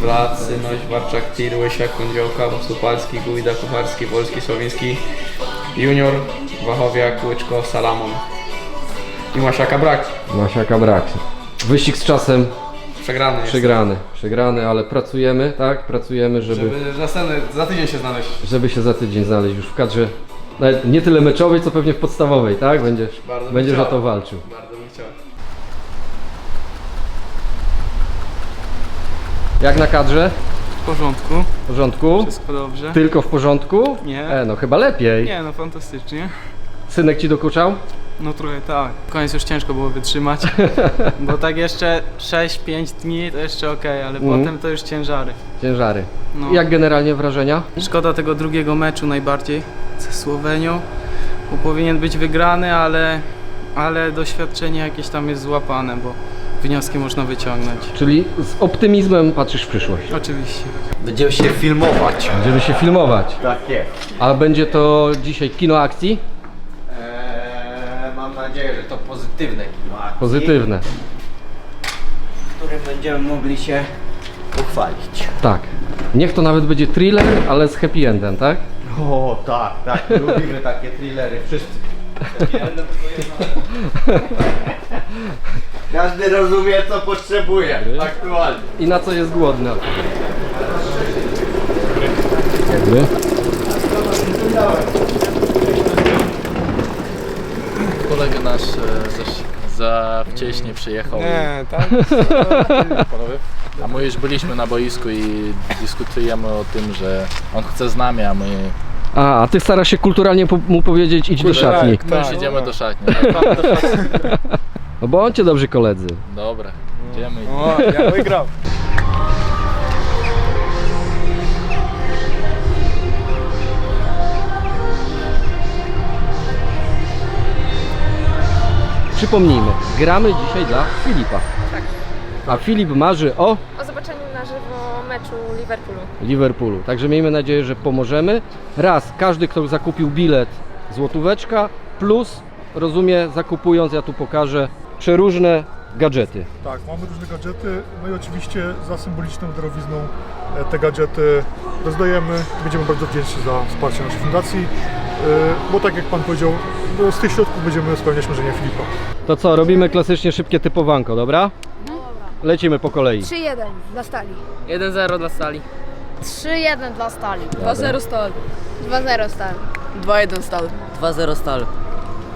Blat, Synoś, Warczak, Tir, Łysiak, Kądziołka, Supalski, Gujda, Kucharski, Wolski, Słowiński, Junior, Wachowiak, Łyczko, Salamon. I Masiaka brak. Masiaka brak. Wyścig z czasem Przegrany jest. przegrany. Przegrany, ale pracujemy, tak? Pracujemy, żeby, Żeby następny, za tydzień się znaleźć. żeby się za tydzień znaleźć już w kadrze nawet nie tyle meczowej, co pewnie w podstawowej, tak? Będziesz, Bardzo bym będziesz o chciał. to walczył. Bardzo bym chciał. Jak na kadrze? W porządku, W porządku? wszystko dobrze. Tylko w porządku? Nie. E, no chyba lepiej. Nie no, fantastycznie. Synek ci dokuczał? No trochę tak. Koniec już ciężko było wytrzymać, bo tak jeszcze 6-5 dni to jeszcze okej, ale Mhm. potem to już ciężary. Ciężary. No. Jak generalnie wrażenia? Szkoda tego drugiego meczu najbardziej ze Słowenią, bo powinien być wygrany, ale, ale doświadczenie jakieś tam jest złapane, bo wnioski można wyciągnąć. Czyli z optymizmem patrzysz w przyszłość. Oczywiście. Będziemy się filmować. Będziemy się filmować. Tak jest. A będzie to dzisiaj kino akcji? Eee, mam nadzieję, że to pozytywne kino akcji, Pozytywne. w którym będziemy mogli się uchwalić. Tak. Niech to nawet będzie thriller, ale z happy endem, tak? O tak, tak, lubimy takie thrillery, wszyscy. Każdy rozumie co potrzebuje aktualnie. I na co jest głodny. Jakby. Kolega nasz e, za, za wcześnie przyjechał. Nie, tak? Panowie? A my już byliśmy na boisku i dyskutujemy o tym, że on chce z nami, a my, A, a ty starasz się kulturalnie po- mu powiedzieć idź do szatni. my już idziemy do szatni. No bądźcie dobrzy koledzy. Dobra, idziemy. O, ja wygrał. Przypomnijmy, gramy dzisiaj dla Filipa. A Filip marzy o o zobaczeniu na żywo meczu Liverpoolu. Liverpoolu. Także miejmy nadzieję, że pomożemy. Raz, każdy kto zakupił bilet, złotóweczka, plus rozumie, zakupując, ja tu pokażę, przeróżne gadżety. Tak, mamy różne gadżety, no i oczywiście za symboliczną darowizną e, te gadżety rozdajemy. Będziemy bardzo wdzięczni za wsparcie naszej fundacji, e, bo tak jak Pan powiedział, no z tych środków będziemy spełniać marzenia Filipa. To co, robimy klasycznie szybkie typowanko, dobra? Lecimy po kolei. 3-1 dla Stali. 1-0 dla Stali. 3-1 dla Stali. 2-0 stal. 2-0 Stali. 2-1 stal. 2-0 stal.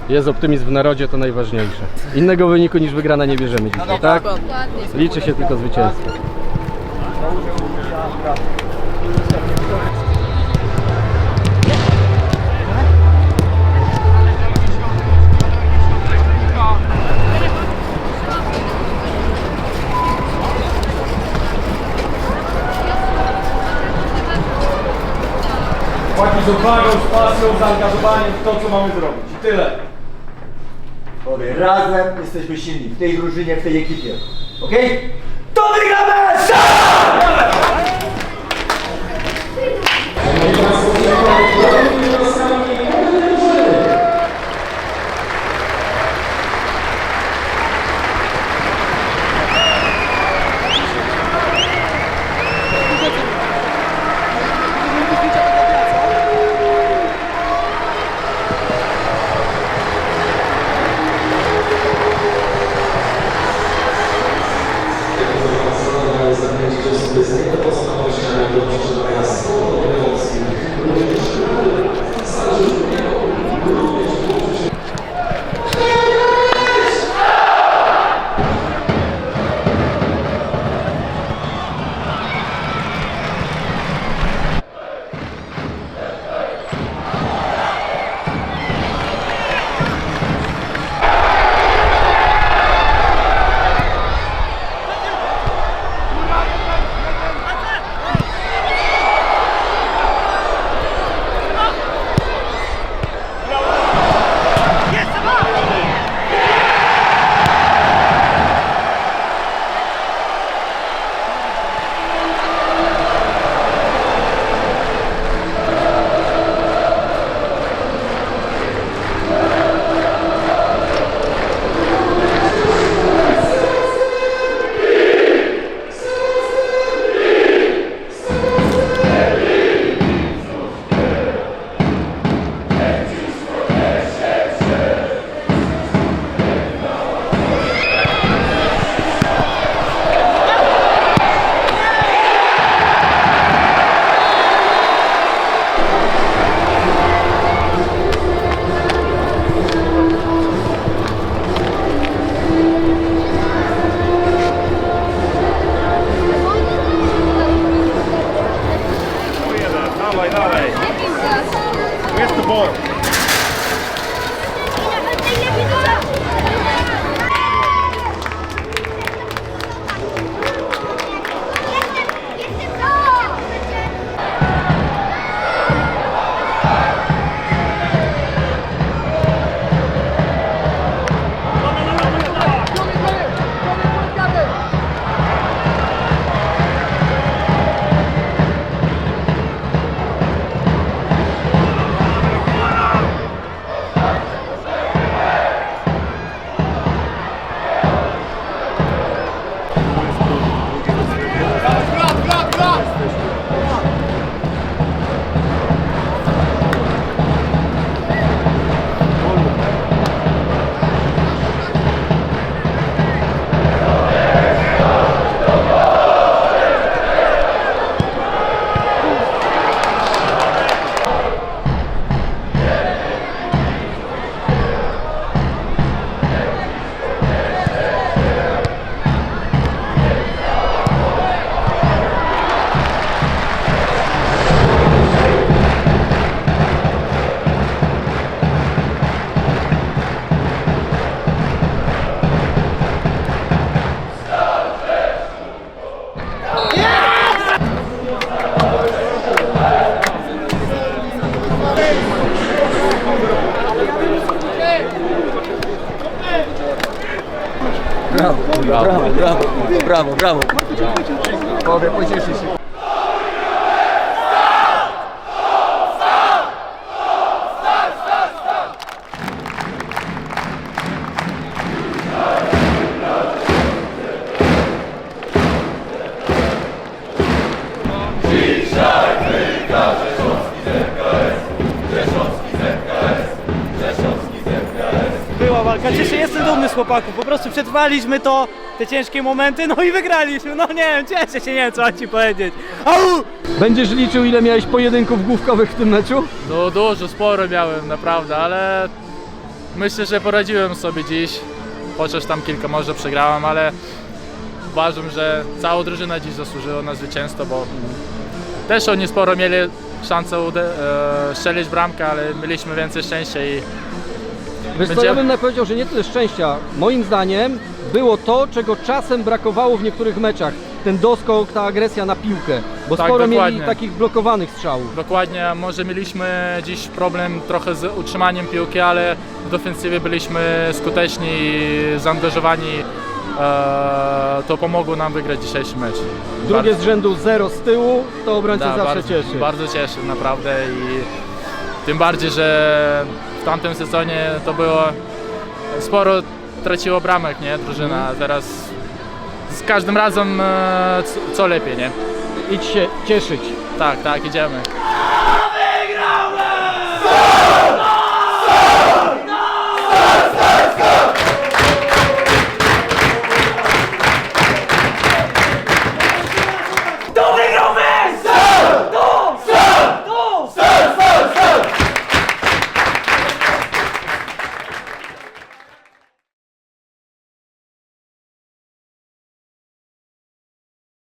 Jest optymizm w narodzie, to najważniejsze. Innego wyniku niż wygrana nie bierzemy dzisiaj, tak? Dokładnie. Liczy się tylko zwycięstwo. Płaki z odwagą, z pasją, zaangażowaniem w to, co mamy zrobić. I tyle. Razem jesteśmy silni w tej drużynie, w tej ekipie. Ok? To wygramy! Szanowni coisas nem para brawo, brawo, brawo, brawo. Panowie, pocieszcie się. Była walka, cieszę się, jestem dumny z chłopaków, po prostu przetrwaliśmy to, te ciężkie momenty, no i wygraliśmy, no nie wiem, cieszę się, nie wiem co mam ci powiedzieć. Au! Będziesz liczył ile miałeś pojedynków główkowych w tym meczu? No dużo, sporo miałem naprawdę, ale myślę, że poradziłem sobie dziś. Chociaż tam kilka może przegrałem, ale uważam, że cała drużyna dziś zasłużyła na zwycięstwo, bo też oni sporo mieli szansę ude- e, strzelić bramkę, ale mieliśmy więcej szczęścia i Wiesz co, ja bym nawet powiedział, że nie tyle szczęścia. Moim zdaniem było to, czego czasem brakowało w niektórych meczach. Ten doskok, ta agresja na piłkę. Bo Tak, sporo mieli dokładnie. takich blokowanych strzałów. Dokładnie, może mieliśmy dziś problem trochę z utrzymaniem piłki, ale w defensywie byliśmy skuteczni i zaangażowani. E, to pomogło nam wygrać dzisiejszy mecz. Drugie z rzędu zero z tyłu, to obrońca da, zawsze bardzo, cieszy. Bardzo cieszy, naprawdę i tym bardziej, że w tamtym sezonie to było sporo traciło bramek, nie, drużyna, a teraz z każdym razem e, co, co lepiej, nie? Idź się cieszyć. Tak, tak, idziemy.